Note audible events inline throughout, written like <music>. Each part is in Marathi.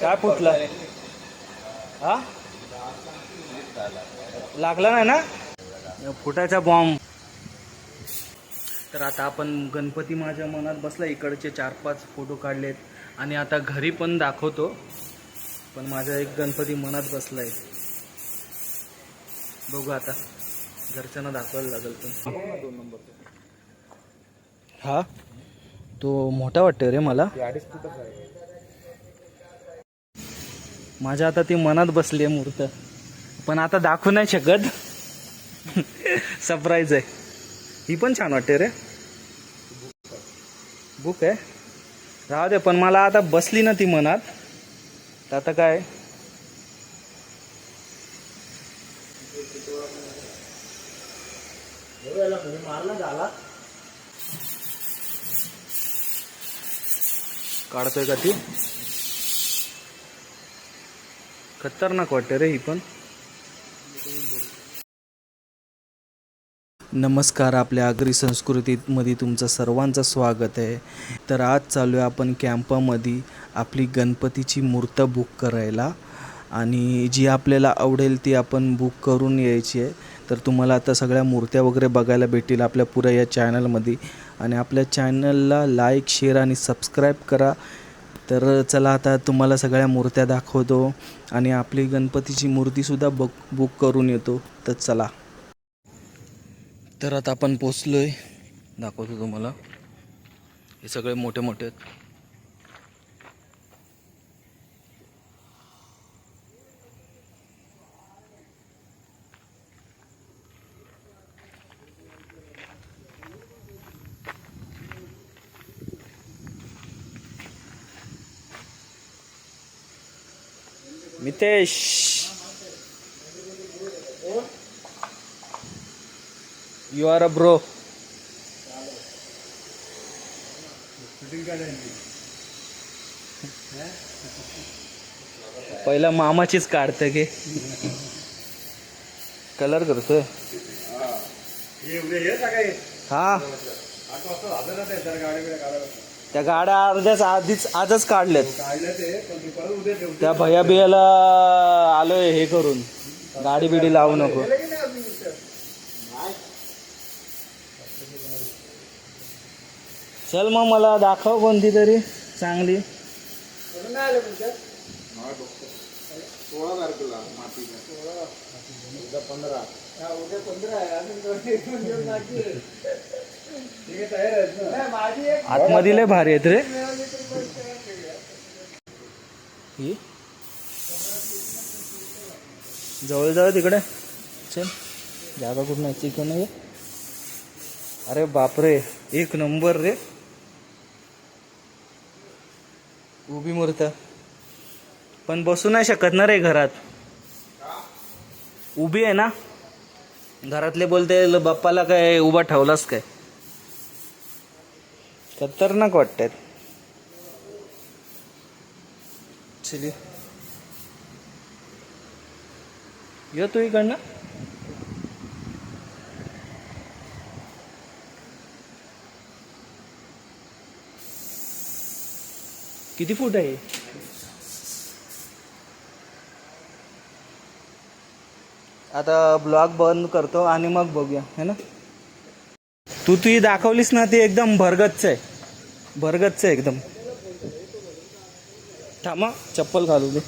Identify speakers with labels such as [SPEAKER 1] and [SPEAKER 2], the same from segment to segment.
[SPEAKER 1] काय फुटला? हा? लागला नाही ना? फुटायचा बॉम्ब तर आता आपण गणपती माझ्या मनात बसला इकडचे चार पाच फोटो काढलेत. आणि आता घरी पण दाखवतो. पण माझा एक गणपती मनात बसलाय. बघू आता. घरच्यांना दाखवायला लागेल पण. हा. तो मोठा वाटतोय रे मला. माझ्या आता ती मनात बसली आहे मूर्त. पण आता दाखवू नाही शकत. सरप्राईज आहे. ही पण छान वाटते रे. बुक आहे. राहू दे पण मला आता बसली ना ती मनात. तर आता काय? मारला झाला. काढतोय का ती? खतरनाक वाटते रे ही पण. नमस्कार आपल्या आगरी संस्कृतीमध्ये तुमचं सर्वांचं स्वागत आहे. तर आज चालू आहे आपण कॅम्पामध्ये आपली गणपतीची मूर्त बुक करायला. आणि जी आपल्याला आवडेल ती आपण बुक करून यायची आहे. तर तुम्हाला आता सगळ्या मूर्त्या वगैरे बघायला भेटतील आपल्या पुऱ्या या चॅनलमध्ये आणि आपल्या चॅनलला लाईक शेअर आणि सबस्क्राईब करा. तर चला आता तुम्हाला सगळ्या मूर्त्या दाखवतो आणि आपली गणपतीची मूर्तीसुद्धा बुक बुक करून येतो. तर चला. तर आता आपण पोचलो आहे दाखवतो तुम्हाला. हे सगळे मोठे मोठे आहेत. Mitesh. You are a bro पहिला मामाचीच काढतं की कलर करतोय. हा त्या गाड्या अर्ध्याच आधीच आजच काढल्यात. त्या भैया बियाला आलोय हे करून. गाडी बिडी लावू नको. चल मग मला दाखव कोणती तरी चांगली. आतमध्ये लय भारी आहेत रे. ही? जवळ जवळ तिकडे. चल. जागा कुठं नाही? चिकन आहे. अरे बापरे एक नंबर रे. उभी मूर्त. पण बसू नाही शकत ना रे घरात. उभी आहे ना? घरातले बोलते "ल- बाप्पाला काय उभा ठेवलास काय? खतरनाक वाटतात चली. ये तू इकडनं. किती फूट आहे आता ब्लॉग बंद करतो आणि मग बघूया है ना? तू तुही दाखवलीस ना ती एकदम भरगच्च आहे. भरगच्च आहे एकदम. थांबा चप्पल घालू दे.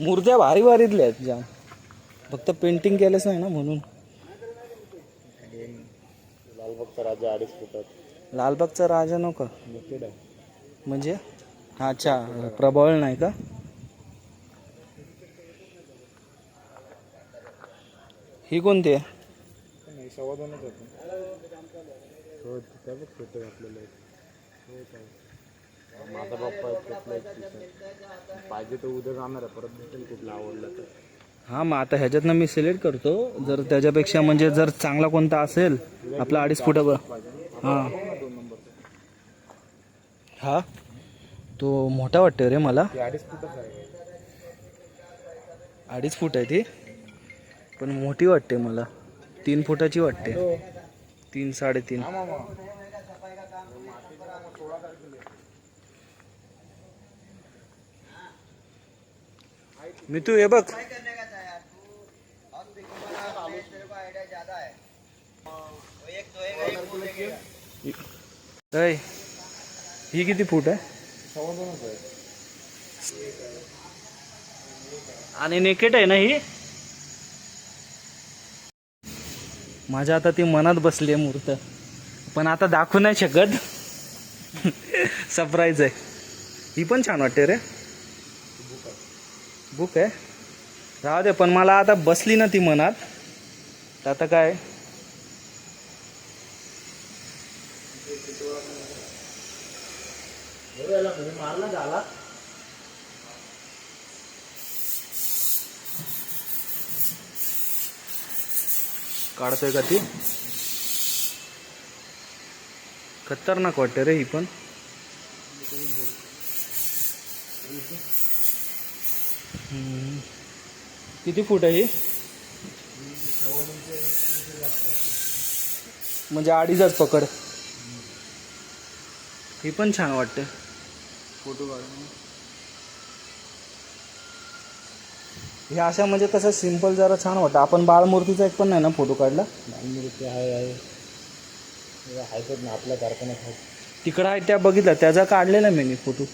[SPEAKER 1] मूर्त्या भारी भारीतल्या आहेत जाम फक्त पेंटिंग केलंच नाही ना म्हणून.
[SPEAKER 2] लालबागचा राजा अडीच फुटात.
[SPEAKER 1] लालबागचा राजा नको. म्हणजे? अच्छा प्रबळ नाही का? ही कोणती आहे?
[SPEAKER 2] सव्वा दोनच होते हो फोटो आपल्याला माझा बाप्पा त्यातला एक आहे. पाहिजे तर उद्या जाणार आहे परत भेटेल कुठला आवडला तर.
[SPEAKER 1] हां मग आता ह्याच्यातनं मी सिलेक्ट करतो. जर त्याच्यापेक्षा म्हणजे जर चांगला कोणता असेल आपला अडीच फुटावर. हां. हा? तो मोठा वाटतोय रे मला.
[SPEAKER 2] अडीच आहे.
[SPEAKER 1] अडीच फूट आहे ती? पण मोठी वाटते मला. तीन फुटाची वाटते. तीन साडेतीन. मी तू हे बघ. ही किती फूट आहे. आणि नेकेट आहे ना ही? माझ्या आता ती मनात बसली आहे मूर्त. पण आता दाखवू नाही शकत. सरप्राईज आहे. ही पण छान वाटते रे. बुक आहे. राहू दे पण मला आता बसली ना ती मनात. तर आता काय? काढतोय का ती? खतरनाक वाटते रे ही पण. किती फूट आहे ही? म्हणजे अडीचच पकड. ही पण छान वाटते
[SPEAKER 2] फोटो काढून.
[SPEAKER 1] हे अशा म्हणजे कसं सिंपल जरा छान वाटतं. आपण बाळमूर्तीचा एक पण नाही ना फोटो काढला?
[SPEAKER 2] ते आहे आहे. आहेतच ना आपल्या कारखान्यात आहेत
[SPEAKER 1] तिकडं आहे त्या बघितल्या. त्याचा काढलेला मी फोटो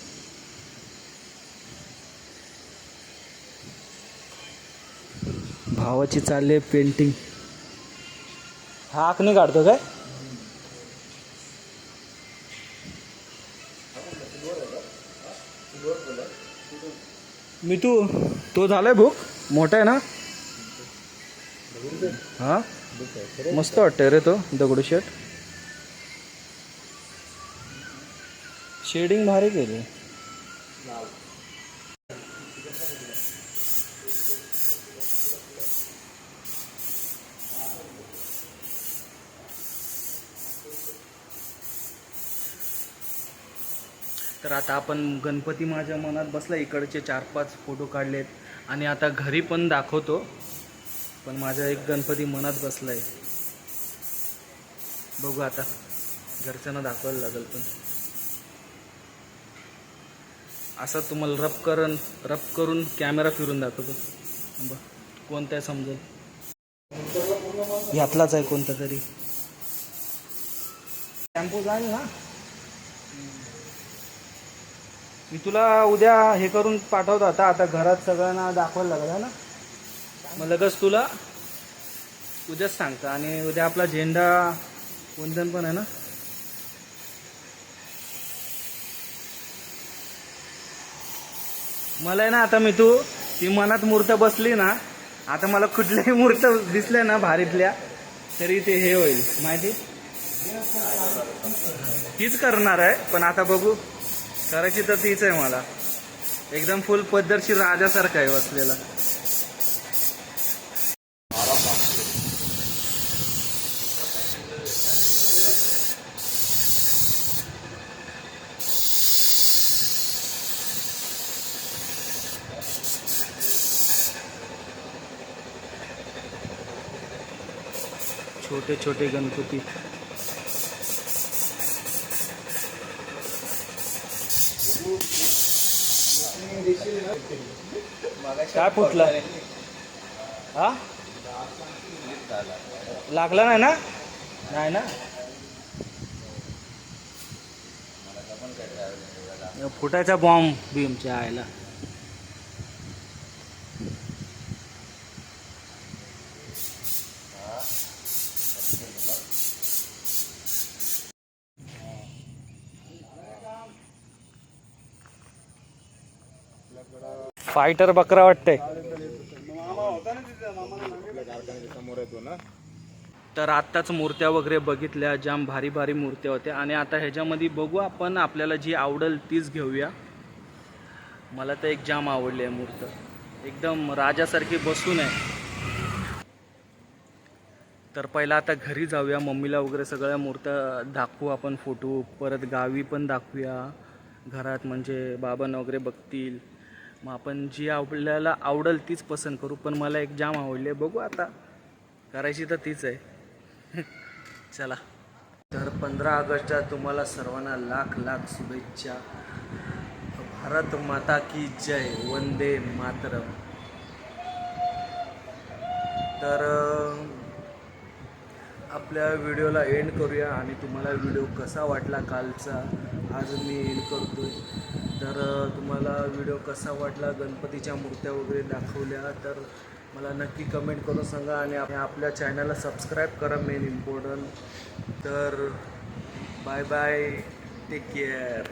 [SPEAKER 1] भावाची चालले पेंटिंग हा आखणी काढतो काय? मी तू तो झालाय भूक? मोठा आहे ना? हा? मस्त वाटतंय रे तो दगडूशेठ शेडिंग भारी केली. तर आता आपण गणपती माझ्या मनात बसला. इकडचे चार पाच फोटो काढलेत. आणि आता घरी पण दाखवतो. पण माझा एक गणपती मनात बसलाय. बघू आता. घरच्यांना दाखवायला लागेल पण. असं तुम्हाला रप करून रप करून कॅमेरा फिरून दाखवतो. बघ कोणता आहे समजेल यातलाच आहे कोणता तरी. शॅम्पू जाईल ना? मी तुला उद्या हे करून पाठवतो आता. आता घरात सगळ्यांना दाखवायला लागला ना? मग लगेच तुला उद्याच सांगता. आणि उद्या आपला झेंडा वंदन पण आहे ना? मला आहे ना आता मी तू ती मनात मूर्त बसली ना आता मला कुठल्याही मूर्त दिसल्या ना भारीतल्या तरी ते हे होईल. माहिती? तीच करणार आहे पण आता बघू. करायची तर तीच आहे मला. एकदम फुल पद्धतशीर राजासारखा आहे बसलेला. छोटे छोटे गणपती. काय फुटला? हा? लागला नाही ना? नाही ना? फुटायचा बॉम्ब भीमच्या आयला फायटर बकरा वाटतंय. तर आत्ताच मूर्त्या वगैरे बघितल्या जाम भारी भारी मूर्त्या होत्या. आणि आता ह्याच्यामध्ये बघू आपण आपल्याला जी आवडेल तीच घेऊया. मला तर एक जाम आवडली आहे मूर्त. एकदम राजासारखी बसून आहे तर पहिला आता घरी जाऊया मम्मीला वगैरे सगळ्या मूर्त्या दाखवू आपण फोटो परत गावी पण दाखवूया. घरात म्हणजे बाबांना वगैरे बघतील. मग आपण जी आपल्याला आवडेल तीच पसंत करू. पण मला एक जाम आवडले. बघू आता. करायची तर तीच आहे. <laughs> चला. तर पंधरा ऑगस्टच्या तुम्हाला सर्वांना लाख लाख शुभेच्छा. भारत माता की जय. वंदे मातरम. तर आपल्या व्हिडिओला एंड करूया आणि तुम्हाला व्हिडिओ कसा वाटला कालचा? आज मी करतो आहे तर तुम्हाला व्हिडिओ कसा वाटला? गणपतीच्या मूर्त्या वगैरे दाखवल्या तर मला नक्की कमेंट करून सांगा आणि आपल्या चॅनलला सबस्क्राईब करा मेन इम्पॉर्टंट तर बाय बाय टेक केअर